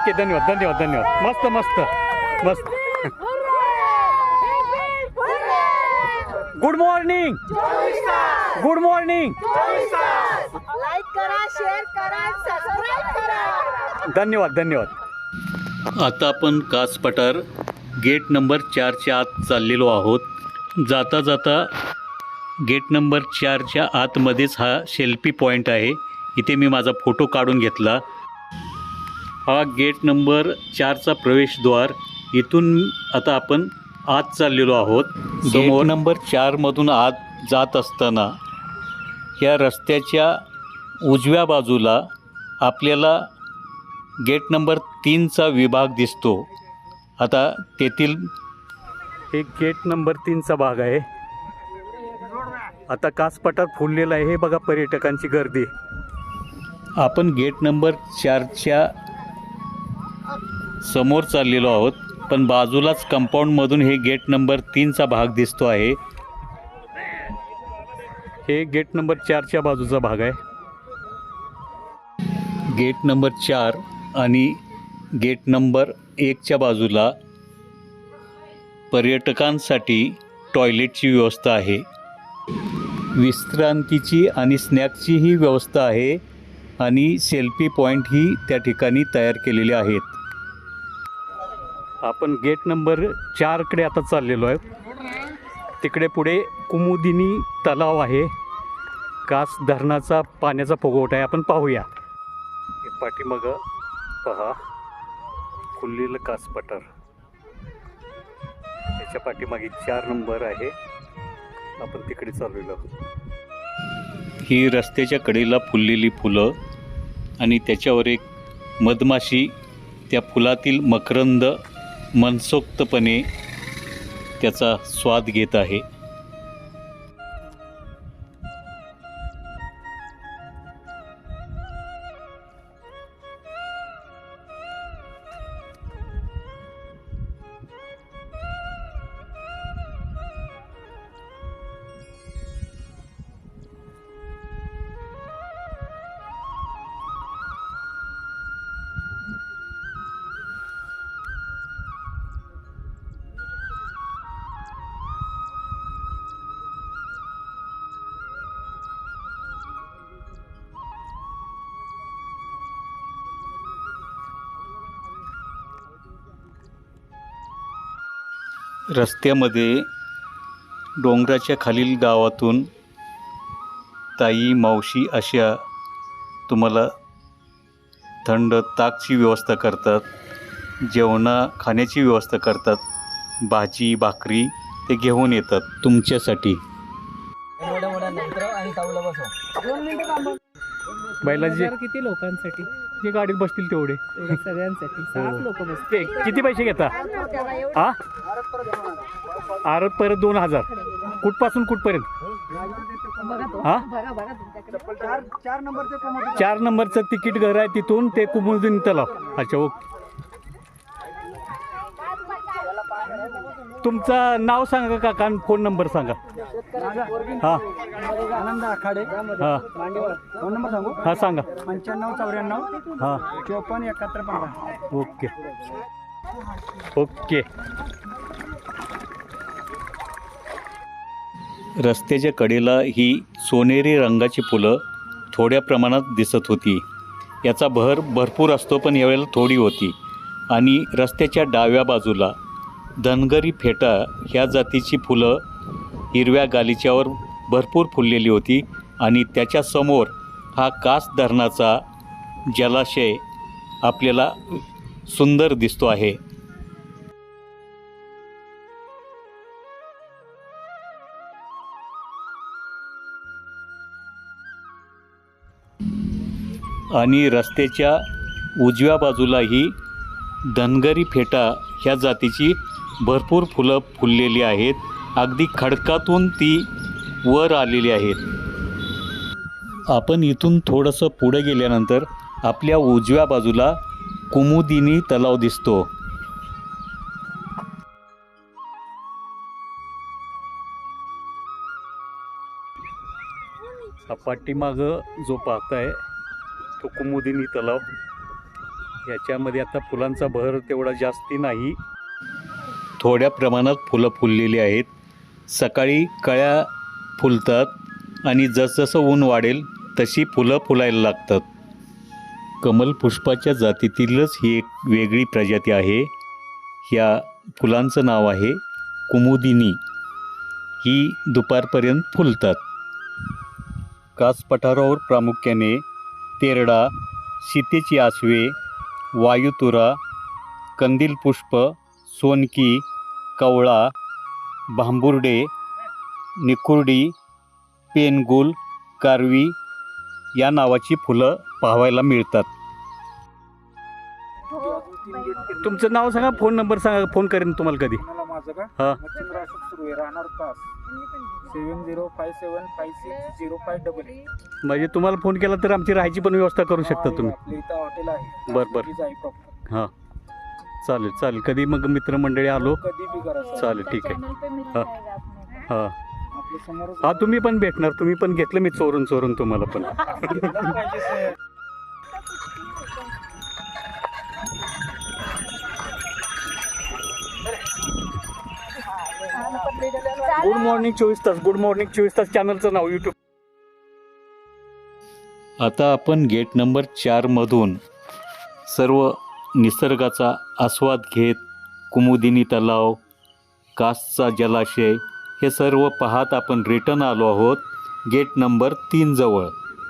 Okay धन्यवाद धन्यवाद धन्यवाद. मस्त मस्त मस्त. Good morning good morning like करा शेअर करा सबस्क्राईब करा. धन्यवाद धन्यवाद. आता आपण कास पठार गेट नंबर चारच्या आत चाललेलो आहोत. जाता जाता गेट नंबर चारच्या आतमध्येच हा सेल्फी पॉईंट आहे. इथे मी माझा फोटो काढून घेतला. हा गेट नंबर चारचा प्रवेशद्वार. इथून आता आपण आत चाललेलो आहोत. गेट नंबर चारमधून आत जात असताना या रस्त्याच्या उजव्या बाजूला आपल्याला गेट नंबर तीनचा विभाग दिसतो. आता तेथील एक गेट नंबर तीनचा भाग आहे. आता कासपटार फुललेला आहे हे बघा पर्यटकांची गर्दी. आपण गेट नंबर चारच्या समोर चाललेलो आहोत पण बाजूलाच कंपाऊंडमधून हे गेट नंबर तीनचा भाग दिसतो आहे. हे गेट नंबर चारच्या बाजूचा भाग आहे. गेट नंबर चार आणि गेट नंबर एकच्या बाजूला पर्यटकांसाठी टॉयलेटची व्यवस्था आहे. विश्रांतीची आणि स्नॅक्सचीही व्यवस्था आहे आणि सेल्फी पॉईंट ही त्या ठिकाणी तयार केलेले आहेत. आपण गेट नंबर चारकडे आता चाललेलो आहे. तिकडे पुढे कुमुदिनी तलाव आहे. कास धरणाचा पाण्याचा फुगवटा आहे. आपण पाहूया. पाठीमाग पहा. खुललेलं कास पठार. त्याच्या पाठीमागे चार नंबर आहे. आपण तिकडे चाललेलो आहोत. ही रस्त्याच्या कडेला फुललेली फुलं आणि त्याच्यावर एक मधमाशी त्या फुलातील मकरंद मनसोक्तपणे त्याचा स्वाद घेत आहे. रस्त्यामध्ये डोंगराच्या खालील गावातून ताई मावशी अशा तुम्हाला थंड ताकची व्यवस्था करतात जेवणा खाण्याची व्यवस्था करतात भाजी भाकरी ते घेऊन येतात तुमच्यासाठी. बैलाचे किती लोकांसाठी? जे गाडीत बसतील तेवढे. सगळ्यांसाठी. सात लोक बसते ते किती पैसे घेता? हा आरत परत दोन हजार. कुठपासून कुठपर्यंत? हा चार नंबरचं तिकीट घर आहे तिथून ते कुमुदिन तलाव. अच्छा ओके. तुमचं नाव सांगा काका आणि फोन नंबर सांगा. हा. आनंद आखाडे. हा. फोन नंबर सांगू? हा सांगा. पंच्याण्णव चौऱ्याण्णव हा. चोपन्न एकाहत्तर पंधरा. ओके. ओके. रस्त्याच्या कडेला ही सोनेरी रंगाची फुलं थोड्या प्रमाणात दिसत होती. याचा भर भरपूर असतो पण यावेळेला थोडी होती. आणि रस्त्याच्या डाव्या बाजूला धनगरी फेटा ह्या जातीची फुलं हिरव्या गालिच्यावर भरपूर फुललेली होती आणि त्याच्यासमोर हा कास धरणाचा जलाशय आपल्याला सुंदर दिसतो आहे. आणि रस्त्याच्या उजव्या बाजूलाही धनगरी फेटा ह्या जातीची भरपूर फुलं फुललेली आहेत. अगदी खडकातून ती वर आलेली आहेत. आपण इथून थोडंसं पुढे गेल्यानंतर आपल्या उजव्या बाजूला कुमुदिनी तलाव दिसतो. हा पाठीमागं जो पाहताय तो कुमुदिनी तलाव. याच्यामध्ये आता फुलांचा बहर तेवढा जास्ती नाही. थोड्या प्रमाणात फुलं फुललेली आहेत. सकाळी कळ्या फुलतात आणि जसजसं ऊन वाढेल तशी फुलं फुलायला लागतात. कमल पुष्पाच्या जातीतीलच ही एक वेगळी प्रजाती आहे. या फुलांचं नाव आहे कुमुदिनी. ही दुपारपर्यंत फुलतात. कास पठारावर प्रामुख्याने तेरडा सीतेची आसवे वायुतुरा कंदील पुष्प सोनकी कवळा भांबुर्डे निकुर्डी पेनगुल कारवी या नावाची फुलं पाहायला मिळतात. तुमचं नाव सांगा फोन नंबर सांगा फोन करेन तुम्हाला कधी. मला माझं का? हा. मच्छिंद्र अशोक सुरू आहे राहणार तास seven zero five seven five six zero five double eight. म्हणजे तुम्हाला फोन केला तर आमची राहायची पण व्यवस्था करू शकता तुम्ही. आपल्या इथं हॉटेल आहे. बर, बर. तिथेच आहे प्रॉपर. हां. चालेल चालेल. कधी मग मित्रमंडळी आलो? कधी बी करा सर. चालेल ठीक आहे. चैनल पे मिलता है आपने हां. आपल्यासमोर हा तुम्ही पण भेटणार. तुम्ही पण घेतलं मी चोरून चोरून तुम्हाला पण. पाहिजे सर. गुड मॉर्निंग चोवीस तास. गुड मॉर्निंग चोवीस तास चॅनलचं नाव यूट्यूब आता आपण गेट नंबर चारमधून सर्व निसर्गाचा आस्वाद घेत कुमुदिनी तलाव कासचा जलाशय हे सर्व पाहत आपण रिटर्न आलो आहोत गेट नंबर तीनजवळ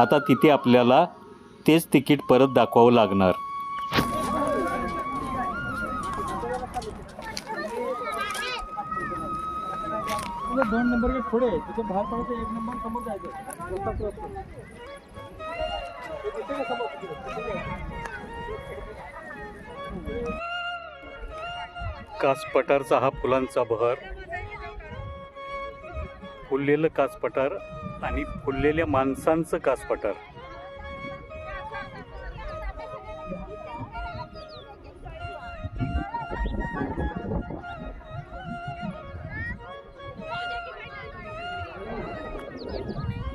आता तिथे आपल्याला तेच तिकीट परत दाखवावं लागणार. दोन नंबर पुढे तिथे बाहेर पडायचं एक नंबर समोर जायचं. कासपटारचा कास हा फुलांचा बहर. फुललेलं कास पठार आणि फुललेल्या माणसांचं कास पठार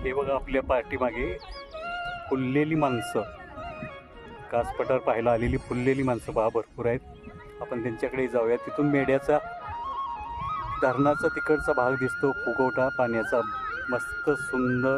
हे बघा आपल्या पाठीमागे फुललेली माणसं. कासपठार पाहायला आलेली फुललेली माणसं पहा भरपूर आहेत. आपण त्यांच्याकडे जाऊया तिथून मेढ्याचा धरणाचा तिकडचा भाग दिसतो फुगवटा पाण्याचा. मस्त सुंदर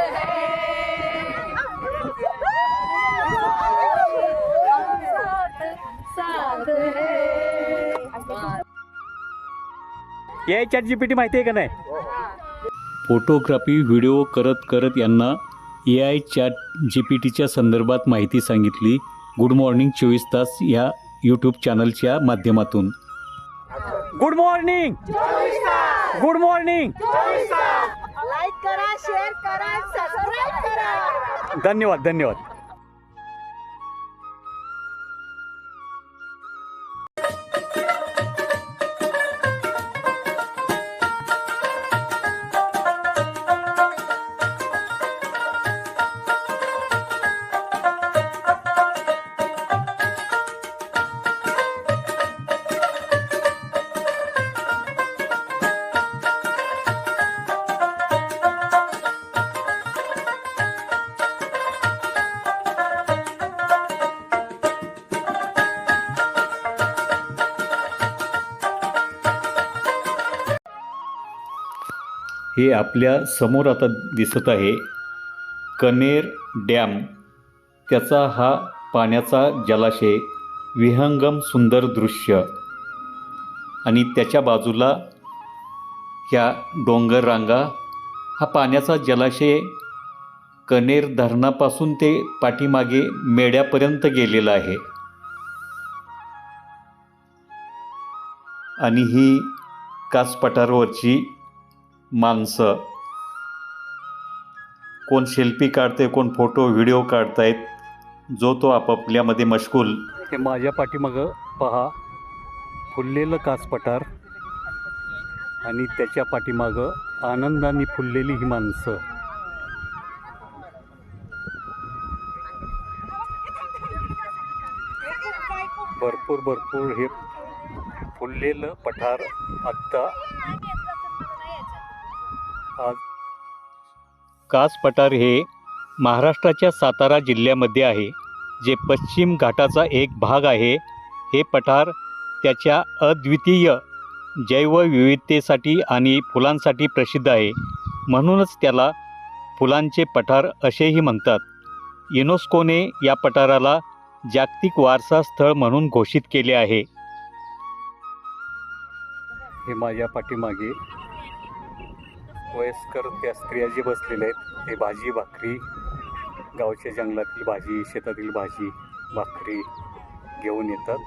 ए चॅट जी पी टी माहिती आहे का नाही? फोटोग्राफी व्हिडिओ करत करत यांना A I chat G P टीच्या संदर्भात माहिती सांगितली. गुड मॉर्निंग चोवीस तास या यूट्यूब चॅनलच्या माध्यमातून. Good morning good morning like करा शेअर करा सबस्क्राईब करा. धन्यवाद धन्यवाद. हे आपल्यासमोर आता दिसत आहे. कनेर डॅम. त्याचा हा पाण्याचा जलाशय विहंगम सुंदर दृश्य. आणि त्याच्या बाजूला ह्या डोंगर रांगा हा पाण्याचा जलाशय कनेर धरणापासून ते पाठीमागे मेड्यापर्यंत गेलेला आहे. आणि ही कास पठारावरची माणसं. कोण शिल्पी काढते कोण फोटो व्हिडिओ काढतायत जो तो आपापल्यामध्ये मशगूल. हे माझ्या पाठीमागं पहा फुललेलं काच पठार आणि त्याच्या पाठीमागं आनंदाने फुललेली ही माणसं. भरपूर भरपूर हे फुललेलं पठार आत्ता कास पठार हे महाराष्ट्राच्या सातारा जिल्ह्यामध्ये आहे जे पश्चिम घाटाचा एक भाग आहे. हे पठार त्याच्या अद्वितीय जैवविविधतेसाठी आणि फुलांसाठी प्रसिद्ध आहे. म्हणूनच त्याला फुलांचे पठार असेही म्हणतात. युनेस्कोने या पठाराला जागतिक वारसा स्थळ म्हणून घोषित केले आहे. हे माझ्या पाठीमागे वयस्कर त्या स्त्रिया जे बसलेल्या आहेत ते भाजी भाकरी गावच्या जंगलातील भाजी शेतातील भाजी भाकरी घेऊन येतात.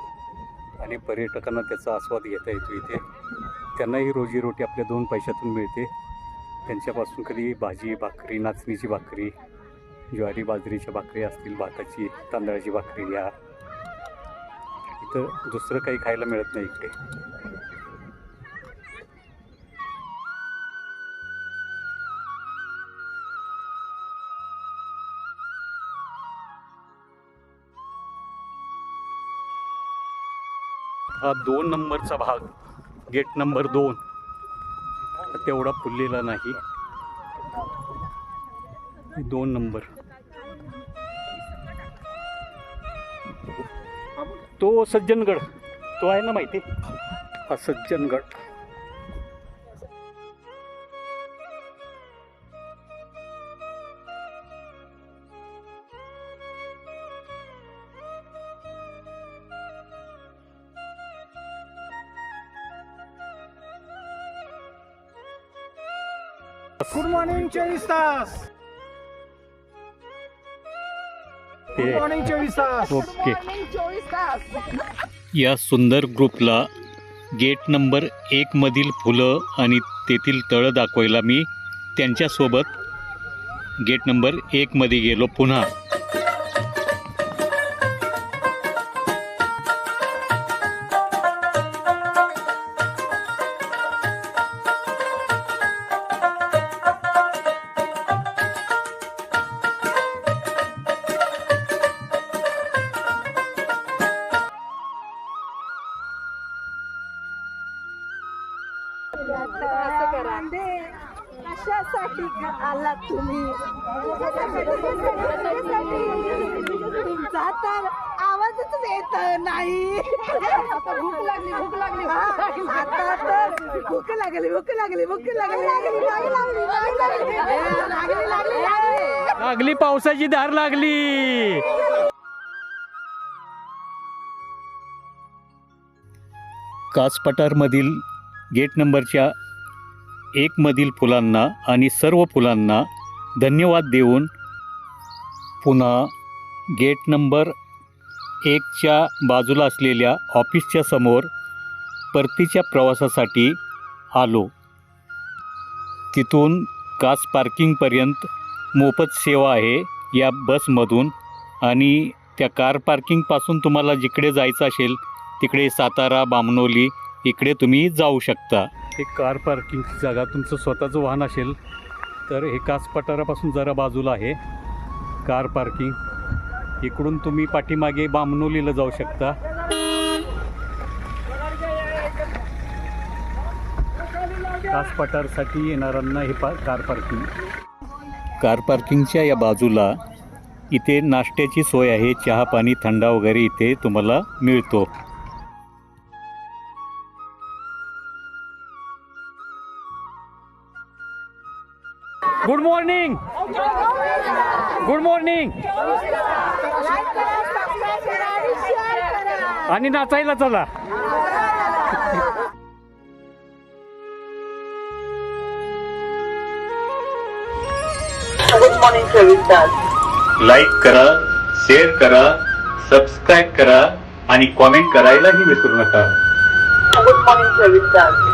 आणि पर्यटकांना त्याचा आस्वाद घेता येतो इथे. त्यांनाही रोजीरोटी आपल्या दोन पैशातून मिळते. त्यांच्यापासून कधी भाजी भाकरी नाचणीची भाकरी ज्वारी बाजरीच्या भाकरी असतील भाताची तांदळाची भाकरी घ्या इथं दुसरं काही खायला मिळत नाही इकडे. हा दोन नंबरचा भाग गेट नंबर दोन. तेवढा फुललेला नाही. दोन नंबर. तो सज्जनगड तो आहे ना माहिती? हा सज्जनगड. गुड मॉर्निंग चोवीस तास गुड ते मॉर्निंग चोवीस तास ओके चोवीस तास या सुंदर ग्रुपला गेट नंबर एकमधील फुलं आणि तेथील तळं दाखवायला मी त्यांच्यासोबत गेट नंबर एकमध्ये गेलो पुन्हा. कशासाठी आला तुम्ही? तुमचा तर आवाजच येत नाही. भूक लागली भूक लागली आता तर भूक लागली भूक लागली भूक लागली. लागली लागली लागली. लागली पावसाची धार लागली. कासपठारमधील गेट नंबरच्या एकमधील फुलांना आणि सर्व फुलांना धन्यवाद देऊन पुन्हा गेट नंबर एकच्या बाजूला असलेल्या ऑफिसच्या समोर परतीच्या प्रवासासाठी आलो. तिथून कास पार्किंगपर्यंत मोफत सेवा आहे या बसमधून आणि त्या कार पार्किंगपासून तुम्हाला जिकडे जायचं असेल तिकडे सातारा बामणोली इकडे तुम्ही जाऊ शकता. हे कार पार्किंगची जागा तुमचं स्वतःचं वाहन असेल तर हे कास पठारापासून जरा बाजूला आहे. Car parking. इकडून तुम्ही पाठीमागे बामनोलीला जाऊ शकता. कास पठारसाठी येणाऱ्यांना हे पा कार पार्किंग. कार पार्किंगच्या या बाजूला इथे नाश्त्याची सोय आहे. चहा पाणी थंडा वगैरे इथे तुम्हाला मिळतो. गुड मॉर्निंग गुड मॉर्निंग आणि नाचायला चला. गुड मॉर्निंग लाईक करा शेअर करा सबस्क्राईब करा आणि कॉमेंट करायलाही विसरू नका. Good morning